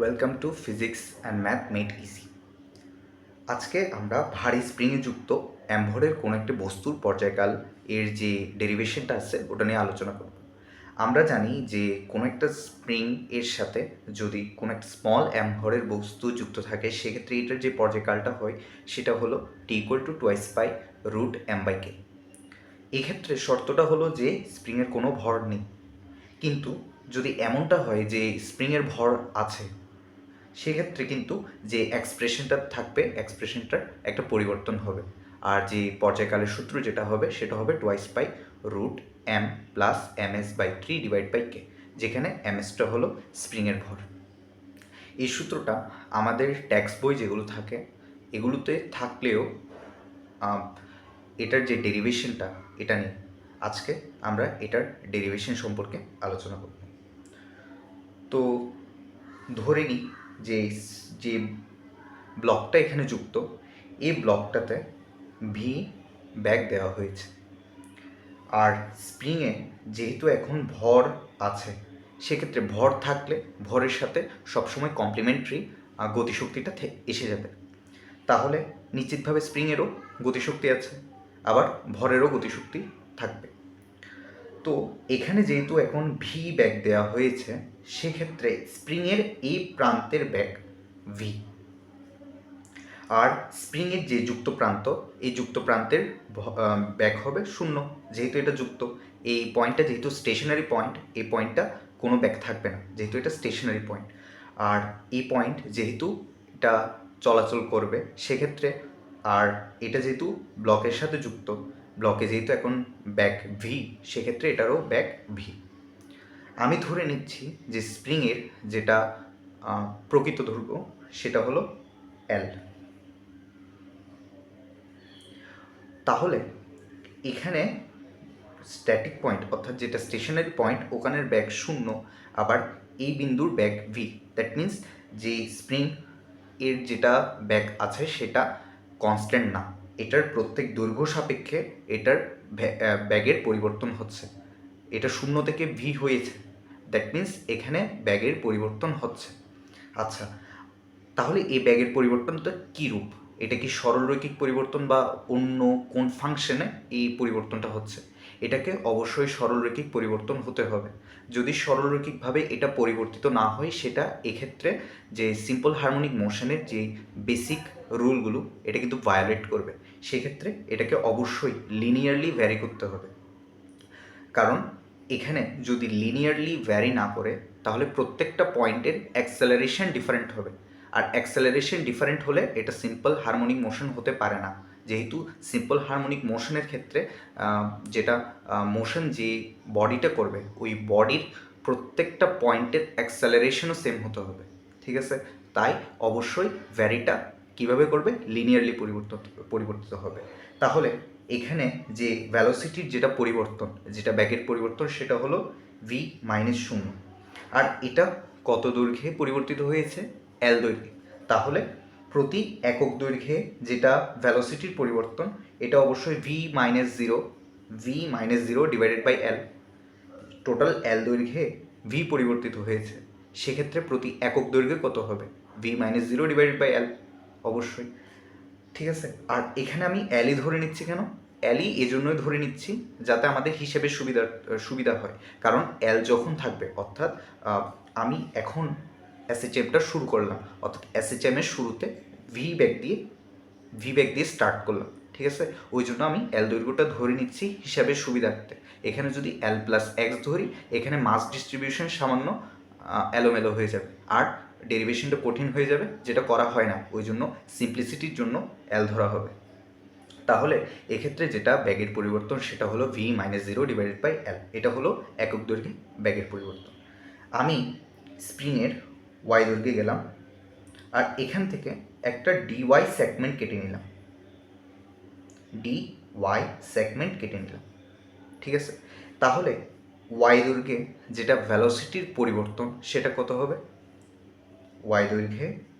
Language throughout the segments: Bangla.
Welcome to physics and math made easy আজকে আমরা ভারী স্প্রিংয়ে যুক্ত অ্যাম্ভরের কোনো একটি বস্তুর পর্যায়কাল, এর যে ডেরিভেশনটা আছে, ওটা নিয়ে আলোচনা করব। আমরা জানি যে কোনো একটা স্প্রিং এর সাথে যদি কোনো একটা স্মল অ্যাম্ভরের বস্তু যুক্ত থাকে, সেক্ষেত্রে এটার যে পর্যায়কালটা হয়, সেটা হলো T equal to twice by root M by K এক্ষেত্রে শর্তটা হলো যে স্প্রিংয়ের কোনো ভর নেই। কিন্তু যদি এমনটা হয় যে স্প্রিংয়ের ভর আছে সেক্ষেত্রে কিন্তু যে এক্সপ্রেশনটা থাকবে এক্সপ্রেশনটার একটা পরিবর্তন হবে। আর যে পর্যায়কালের সূত্র যেটা হবে, সেটা হবে twice by root M plus M S by three divide by K যেখানে এম এসটা হলো স্প্রিংয়ের ভর। এই সূত্রটা আমাদের ট্যাক্স বই যেগুলো থাকে, এগুলোতে থাকলেও এটার যে ডেরিভেশনটা এটা নিয়ে আজকে আমরা এটার ডেরিভেশন সম্পর্কে আলোচনা করব। তো ধরে নিই যে যে ব্লকটা এখানে যুক্ত, এই ব্লকটাতে ভি ব্যাগ দেওয়া হয়েছে। আর স্প্রিংয়ে যেহেতু এখন ভর আছে, সেক্ষেত্রে ভর থাকলে ভরের সাথে সবসময় কমপ্লিমেন্টারি গতিশক্তিটা এসে যাবে। তাহলে নিশ্চিতভাবে স্প্রিংয়েরও গতিশক্তি আছে, আবার ভরেরও গতিশক্তি থাকবে। তো এখানে যেহেতু এখন ভি ব্যাগ দেওয়া হয়েছে সেক্ষেত্রে স্প্রিংয়ের এই প্রান্তের ব্যাগ ভি আর স্প্রিংয়ের যে যুক্ত প্রান্ত, এই যুক্ত প্রান্তের ব্যাগ হবে শূন্য। যেহেতু এটা যুক্ত, এই পয়েন্টটা যেহেতু স্টেশনারি পয়েন্ট এই পয়েন্টটা কোনো ব্যাগ থাকবে না, যেহেতু এটা স্টেশনারি পয়েন্ট আর এই পয়েন্ট যেহেতু এটা চলাচল করবে, সেক্ষেত্রে আর এটা যেহেতু ব্লকের সাথে যুক্ত ব্লকে যেহেতু এখন ব্যাক ভি সেক্ষেত্রে এটারও ব্যাক ভি আমি ধরে নিচ্ছি যে স্প্রিংয়ের যেটা প্রকৃত দৈর্ঘ্য সেটা হলো এল তাহলে এখানে স্ট্যাটিক পয়েন্ট অর্থাৎ যেটা স্টেশনারি পয়েন্ট ওখানের ব্যাগ শূন্য, আবার এই বিন্দুর ব্যাগ ভি দ্যাট মিন্স যে স্প্রিং এর যেটা ব্যাগ আছে, সেটা কনস্ট্যান্ট না। এটার প্রত্যেক দৈর্ঘ্য সাপেক্ষে এটার ব্যাগের পরিবর্তন হচ্ছে। এটা শূন্য থেকে ভি হয়েছে। দ্যাট মিন্স এখানে ব্যাগের পরিবর্তন হচ্ছে। আচ্ছা তাহলে এই ব্যাগের পরিবর্তনটা কী রূপ? এটা কি সরলরৈখিক পরিবর্তন বা অন্য কোন ফাংশনে এই পরিবর্তনটা হচ্ছে? এটাকে অবশ্যই সরলরৈখিক পরিবর্তন হতে হবে। যদি সরলরৈখিকভাবে এটা পরিবর্তিত না হয়, সেটা এক্ষেত্রে যে সিম্পল হারমোনিক মোশনের যে বেসিক রুলগুলো, এটা কিন্তু ভায়োলেট করবে। সেক্ষেত্রে এটাকে অবশ্যই লিনিয়ারলি ভ্যারি করতে হবে। কারণ এখানে যদি লিনিয়ারলি ভ্যারি না করে, তাহলে প্রত্যেকটা পয়েন্টের অ্যাক্সেলারেশন ডিফারেন্ট হবে। আর অ্যাক্সেলারেশন ডিফারেন্ট হলে এটা সিম্পল হারমোনিক মোশন হতে পারে না। যেহেতু সিম্পল হারমোনিক মোশনের ক্ষেত্রে যেটা মোশন যে বডিটা করবে, ওই বডির প্রত্যেকটা পয়েন্টের অ্যাক্সেলারেশনও সেম হতে হবে। ঠিক আছে? তাই অবশ্যই ভ্যারিটা কীভাবে করবে? লিনিয়ারলি পরিবর্তন পরিবর্তিত হবে। তাহলে এখানে যে ভ্যালোসিটির যেটা পরিবর্তন, যেটা ব্যাগের পরিবর্তন, সেটা হলো ভি মাইনাস শূন্য। আর এটা কত দৈর্ঘ্যে পরিবর্তিত হয়েছে? এল দৈর্ঘ্যে। তাহলে প্রতি একক দৈর্ঘ্যে যেটা ভ্যালোসিটির পরিবর্তন, এটা অবশ্যই V minus zero V minus zero divided by L total L দৈর্ঘ্যে ভি পরিবর্তিত হয়েছে। সেক্ষেত্রে প্রতি একক দৈর্ঘ্যে কত হবে? V minus zero divided by L অবশ্যই। ঠিক আছে? আর এখানে আমি অ্যালি ধরে নিচ্ছি কেন? অ্যালি এজন্যই ধরে নিচ্ছি যাতে আমাদের হিসেবে সুবিধা সুবিধা হয়। কারণ অ্যাল যখন থাকবে, অর্থাৎ আমি এখন এসএচএমটা শুরু করলাম, অর্থাৎ এসএচএমের শুরুতে ভি ব্যাগ দিয়ে ভি ব্যাগ দিয়ে স্টার্ট করলাম, ঠিক আছে? ওই জন্য আমি এল দৈর্ঘ্যটা ধরে নিচ্ছি হিসাবে সুবিধার্থে। এখানে যদি অ্যাল প্লাস এক্স ধরি, এখানে মাস ডিস্ট্রিবিউশন সামান্য অ্যালোমেলো হয়ে যাবে। আর ডেরিভেশনটা কঠিন হয়ে যাবে, যেটা করা হয় না। ওই জন্য সিম্পলিসিটির জন্য এল ধরা হবে। তাহলে এক্ষেত্রে যেটা ব্যাগের পরিবর্তন সেটা হলো V minus zero divided by L এটা হলো একক দৈর্ঘ্যে ব্যাগের পরিবর্তন। আমি স্প্রিংয়ের ওয়াই দৈর্ঘ্যে গেলাম আর এখান থেকে একটা ডিওয়াই সেগমেন্ট কেটে নিলাম। ডি ওয়াই সেগমেন্ট কেটে নিলাম। ঠিক আছে? তাহলে ওয়াই দৈর্ঘ্যে যেটা ভ্যালোসিটির পরিবর্তন সেটা কত হবে? ওয়াই দৈর্ঘ্যে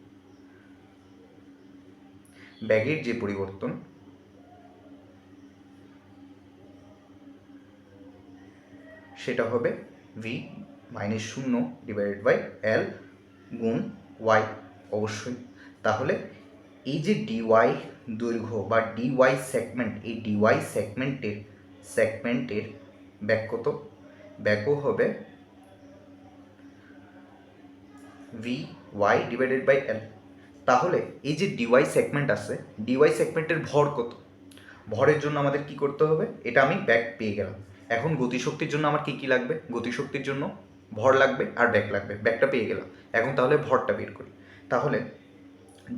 ব্যাগের যে পরিবর্তন, সেটা হবে ভি মাইনাস শূন্য ডিভাইডেড বাই এল গুণ ওয়াই অবশ্যই। তাহলে এই যে ডিওয়াই দৈর্ঘ্য বা ডিওয়াই সেগমেন্ট এই ডিওয়াই সেগমেন্টের সেগমেন্টের ব্যাক কত? ব্যাকও হবে V Y divided by L তাহলে এই যে ডিওয়াই সেগমেন্ট আছে ডিওয়াই সেগমেন্টের ভর কত? ভরের জন্য আমাদের কি করতে হবে? এটা আমি ব্যাক পেয়ে গেলাম। এখন গতিশক্তির জন্য আমার কি কি লাগবে? গতিশক্তির জন্য ভর লাগবে আর ব্যাক লাগবে। ব্যাকটা পেয়ে গেলাম। এখন তাহলে ভরটা বের করি। তাহলে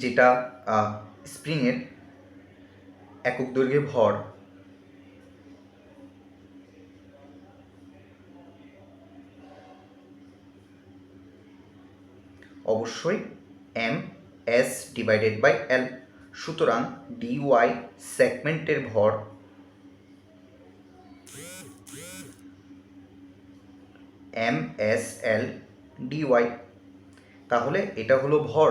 যেটা স্প্রিংয়ের একক দৈর্ঘ্যে ভর, অবশ্যই M S divided by L সুতরাং ডিওয়াই সেগমেন্টের ভর এম এস এল ডিওয়াই তাহলে এটা হলো ভর,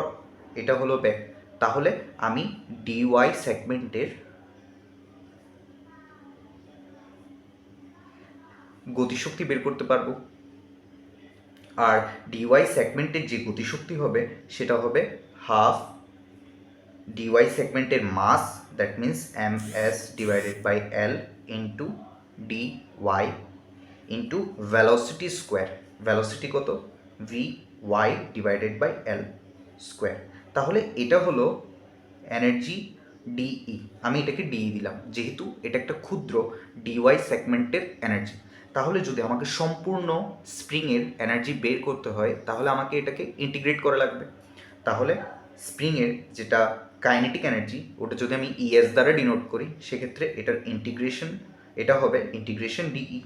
এটা হলো ব্যাক তাহলে আমি ডিওয়াই সেগমেন্টের গতিশক্তি বের করতে পারব। আর ডিওয়াই সেগমেন্টের যে গতিশক্তি হবে, সেটা হবে হাফ ডিওয়াই সেগমেন্টের mass that means M S divided by L into D Y into velocity square velocity কত? V Y divided by L square তাহলে এটা হলো এনার্জি ডিই আমি এটাকে ডিই দিলাম, যেহেতু এটা একটা ক্ষুদ্র ডিওয়াই সেগমেন্টের এনার্জি তাহলে যদি আমাকে সম্পূর্ণ স্প্রিংয়ের এনার্জি বের করতে হয়, তাহলে আমাকে এটাকে ইন্টিগ্রেট করা লাগবে। তাহলে স্প্রিংয়ের যেটা কাইনেটিক এনার্জি ওটা যদি আমি ইএস দ্বারা ডিনোট করি, সেক্ষেত্রে এটার ইন্টিগ্রেশন এটা হবে ইন্টিগ্রেশন ডিই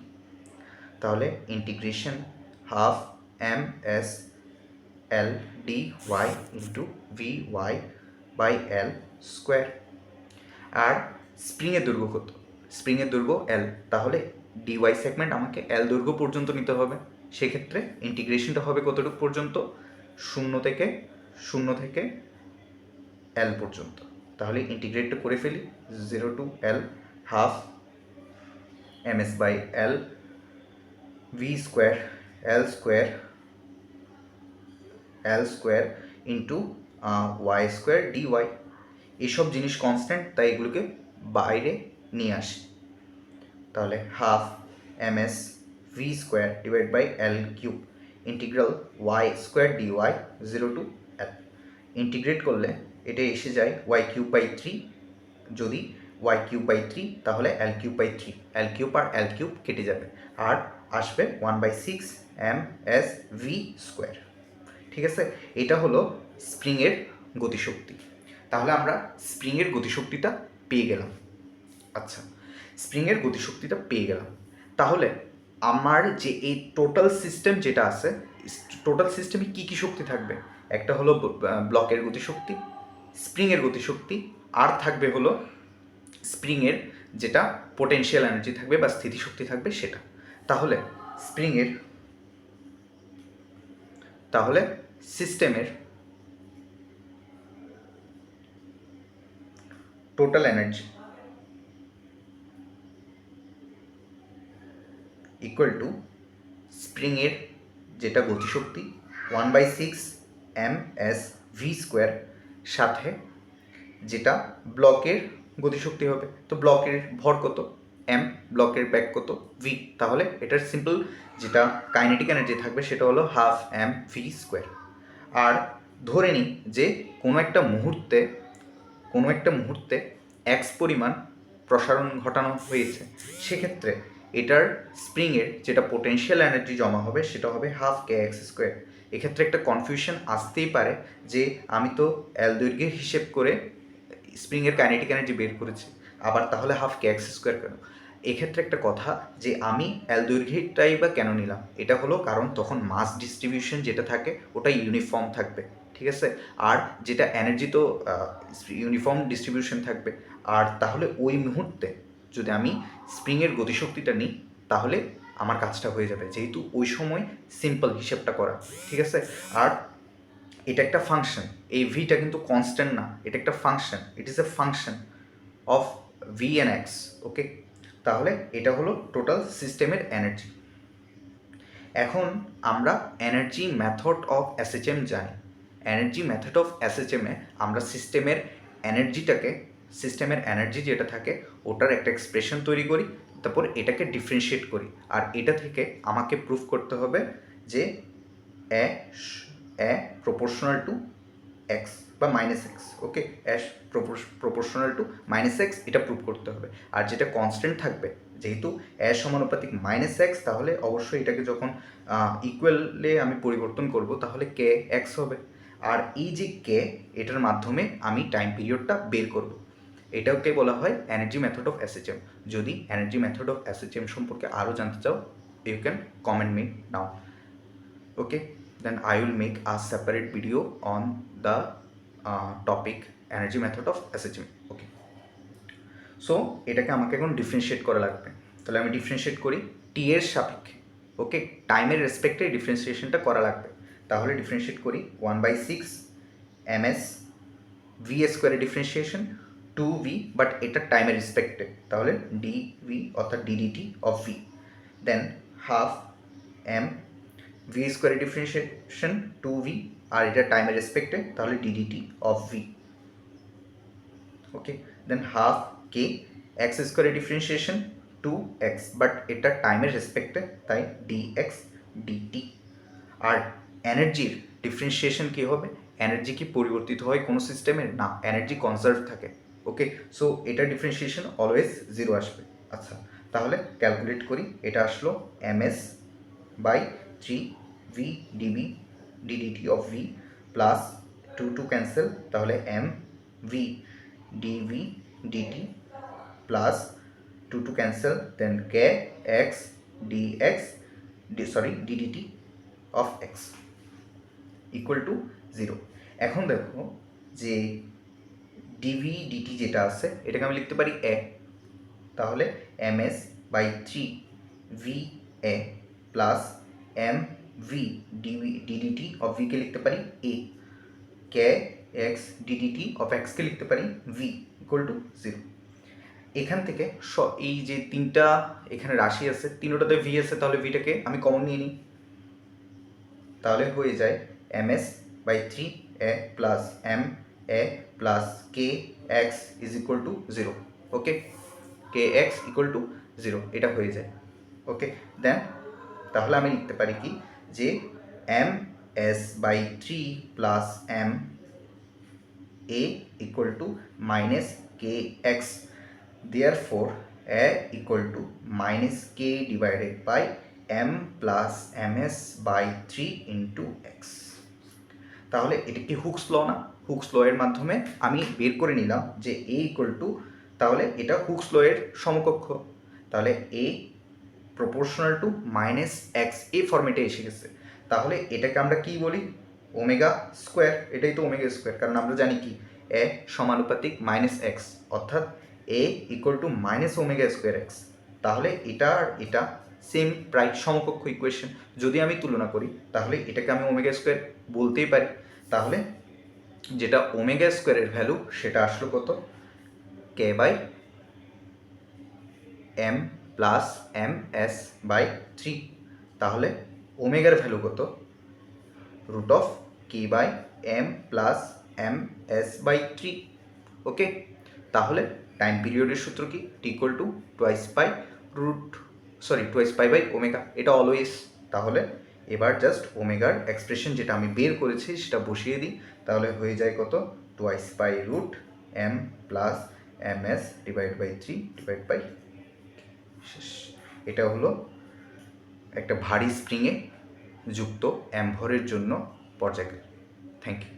তাহলে integration half M S L D Y into V Y by L square আর স্প্রিংয়ের দৈর্ঘ্য কত? স্প্রিংয়ের দৈর্ঘ্য এল তাহলে ডিওয়াই সেগমেন্ট আমাকে এল দৈর্ঘ্য পর্যন্ত নিতে হবে। সেক্ষেত্রে ইন্টিগ্রেশনটা হবে কতটুকু পর্যন্ত? শূন্য থেকে শূন্য থেকে এল পর্যন্ত। তাহলে ইন্টিগ্রেটটা করে ফেলি zero to L half M S by L V square L square L square into Y square D Y এসব জিনিস কনস্ট্যান্ট তাই এগুলোকে বাইরে নিয়ে আসি। তাহলে half M S V square divide by L cube integral Y square D Y zero to integrate করলে এটা এসে যায় ওয়াই কিউব বাই থ্রি যদি ওয়াই কিউব বাই থ্রি তাহলে L cube by three L cube R L cube কেটে যাবে। আর আসবে one by six M S V square ঠিক আছে? এটা হলো স্প্রিংয়ের গতিশক্তি। তাহলে আমরা স্প্রিংয়ের গতিশক্তিটা পেয়ে গেলাম। আচ্ছা স্প্রিংয়ের গতিশক্তিটা পেয়ে গেলাম। তাহলে আমার যে এই টোটাল সিস্টেম যেটা আছে টোটাল সিস্টেমে কী কী শক্তি থাকবে? একটা হলো ব্লকের গতিশক্তি স্প্রিংয়ের গতিশক্তি, আর থাকবে হলো স্প্রিংয়ের যেটা পোটেনশিয়াল এনার্জি থাকবে বা স্থিতিশক্তি থাকবে সেটা। তাহলে স্প্রিংয়ের তাহলে সিস্টেমের টোটাল এনার্জি ইকুয়াল টু স্প্রিংয়ের যেটা গতিশক্তি one by six M S V square সাথে, যেটা ব্লকের গতিশক্তি হবে। তো ব্লকের ভর কত? এম ব্লকের ব্যাক কত? ভি তাহলে এটার সিম্পল যেটা কাইনেটিক এনার্জি থাকবে, সেটা হলো হাফ এম ভি স্কোয়ার আর ধরে নিই যে কোনো একটা মুহূর্তে, কোনো একটা মুহূর্তে এক্স পরিমাণ প্রসারণ ঘটানো হয়েছে, সেক্ষেত্রে এটার স্প্রিংয়ের যেটা পোটেনশিয়াল এনার্জি জমা হবে, সেটা হবে হাফ কে এক্স স্কোয়ার এক্ষেত্রে একটা কনফিউশন আসতেই পারে যে আমি তো এল দৈর্ঘ্যের হিসেব করে স্প্রিংয়ের কাইনেটিক এনার্জি বের করেছি, আবার তাহলে হাফ কে এক্স স্কোয়ার কেন? এক্ষেত্রে একটা কথা যে আমি এল দৈর্ঘ্যটাই বা কেন নিলাম? এটা হলো কারণ তখন মাস ডিস্ট্রিবিউশন যেটা থাকে ওটা ইউনিফর্ম থাকবে, ঠিক আছে? আর যেটা এনার্জি তো ইউনিফর্ম ডিস্ট্রিবিউশন থাকবে, আর তাহলে ওই মুহূর্তে যদি আমি স্প্রিংয়ের গতিশক্তিটা নিই, তাহলে আমার কাজটা হয়ে যাবে। যেহেতু ওই সময় সিম্পল হিসেবটা করা, ঠিক আছে? আর এটা একটা ফাংশন এই ভিটা কিন্তু কনস্ট্যান্ট না, এটা একটা function it is a function of V N X okay তাহলে এটা হলো টোটাল সিস্টেমের এনার্জি এখন আমরা এনার্জি মেথড অফ এসএচএম জানি। এনার্জি মেথড অফ এসএচএমে আমরা সিস্টেমের এনার্জিটাকে সিস্টেমের এনার্জি যেটা থাকে, ওটার একটা এক্সপ্রেশন তৈরি করি। তারপর এটাকে ডিফারেন্সিয়েট করি। আর এটা থেকে আমাকে প্রুফ করতে হবে যে A A proportional to X বা মাইনাস এক্স ওকে অ্যাশ প্রপোর্শনাল টু মাইনাস এক্স এটা প্রুভ করতে হবে। আর যেটা কনস্ট্যান্ট থাকবে, যেহেতু অ্যাশ সমানুপাতিক মাইনাস এক্স তাহলে অবশ্যই এটাকে যখন ইকুয়ালে আমি পরিবর্তন করব, তাহলে কে এক্স হবে। আর এই যে কে এটার মাধ্যমে আমি টাইম পিরিয়ডটা বের করব। এটাকে বলা হয় এনার্জি মেথড অফ এসএচএম যদি এনার্জি মেথড অফ এসএচএম সম্পর্কে আরও জানতে চাও you can comment me now okay then I will make a separate video on the topic energy energy of SHM okay so এটাকে আমাকে এখন ডিফারেন্সিয়েট করা লাগবে। তাহলে আমি ডিফারেন্সিয়েট করি টি এর সাপেক্ষে। ওকে টাইমের রেসপেক্টে ডিফারেন্সিয়েশনটা করা লাগবে। তাহলে ডিফারেন্সিয়েট করি one by six M S V A স্কোয়ারের ডিফারেন্সিয়েশন টু ভি বাট এটা টাইমের রেসপেক্টে তাহলে ডি ভি অর্থাৎ D D T of V then half M V স্কোয়ারের ডিফারেন্সিয়েশন টু ভি আর এটা টাইমের রেসপেক্টে তাহলে D D T of V okay then half K X স্কোয়ারের ডিফারেন্সিয়েশন টু এক্স বাট এটা টাইমের রেসপেক্টে তাই ডি এক্স ডিটি আর এনার্জির ডিফারেন্সিয়েশন কী হবে? এনার্জি কি পরিবর্তিত হয় কোনো সিস্টেমের না এনার্জি কনজার্ভ থাকে। ওকে সো এটা ডিফারেন্সিয়েশন অলওয়েজ জিরো আসবে। আচ্ছা তাহলে ক্যালকুলেট করি, এটা আসলো M S by three V D B D D T of V plus two two cancel তাহলে M V D V D T plus two two cancel then K X D X D sorry D D T of X equal to zero এখন দেখো যে ডিভি ডিটি যেটা আছে, এটাকে আমি লিখতে পারি এ তাহলে M S by three V A plus M V D V D D T of V K লিখতে পারি A K X D D T of এক্সকে লিখতে পারি ভি ইকুয়াল টু জিরো এখান থেকে স, এই যে তিনটা এখানে রাশি আছে, তিনোটাতে ভি আছে, তাহলে ভিটাকে আমি কমন নিয়ে নিই। তাহলে হয়ে যায় M S by three A plus M plus K X is equal to zero okay K X equal to zero এটা হয়ে যায়। ওকে দেন তাহলে আমি লিখতে পারি কি? যে M S by three plus M A equal to minus K X therefore A equal to minus K divided by M plus M S by three into X তাহলে এটা কি হুকস ল না? হুকস ল এর মাধ্যমে আমি বের করে নিলাম যে এ ইকুয়াল টু তাহলে এটা হুকস ল এর সমকক্ষ। তাহলে A proportional to minus X এই ফর্মেটে এসে গেছে। তাহলে এটাকে আমরা কি বলি? ওমেগা স্কোয়ার এটাই তো ওমেগা স্কোয়ার কারণ আমরা জানি কি? এ সমানুপাতিক মাইনাস এক্স অর্থাৎ a equal to minus omega square x তাহলে এটা আর এটা সেম প্রায় সমকক্ষ ইকুয়েশন যদি আমি তুলনা করি, তাহলে এটাকে আমি ওমেগা স্কোয়ার বলতেই পারি। তাহলে যেটা ওমেগা স্কোয়ারের ভ্যালু সেটা আসলো কত? K by m plus m s by three তাহলে ওমেগার ভ্যালু কত? Root of k by m plus m s by three okay তাহলে টাইম পিরিয়ডের সূত্র কি? T equal to twice pi root sorry twice pi by omega এটা অলওয়েজ তাহলে এবার জাস্ট ওমেগার এক্সপ্রেশন যেটা আমি বের করেছি, সেটা বসিয়ে দিই। তাহলে হয়ে যায় কত? Twice by root m plus m s divide by three divide by শেষ। এটা হলো একটা ভারী স্প্রিংয়ে যুক্ত অ্যাম্ভরের জন্য পর্যায়কাল থ্যাংক ইউ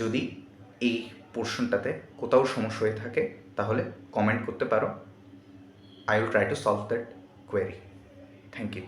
যদি এই পোর্শনটাতে কোথাও সমস্যা হয়ে থাকে, তাহলে কমেন্ট করতে পারো। I will try to solve that query thank you